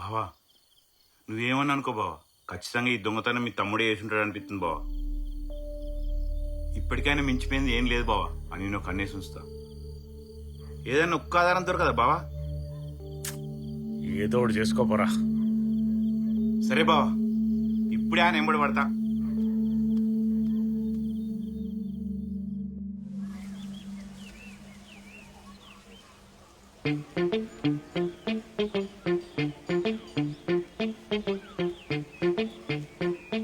బావా నువ్వేమని అనుకో బావా? ఖచ్చితంగా ఈ దొంగతనం మీ తమ్ముడే వేసుంటాడు అనిపిస్తుంది బావా. ఇప్పటికైనా మించిపోయింది ఏం లేదు బావా అని నేను కన్నేసి ఉంచుతా. ఏదైనా ఒక్క ఆధారం దొరకదా బావా? ఏదో ఒకటి చేసుకోపోరా సరే బావా ఇప్పుడే ఆయన ఎంబడి పడతా.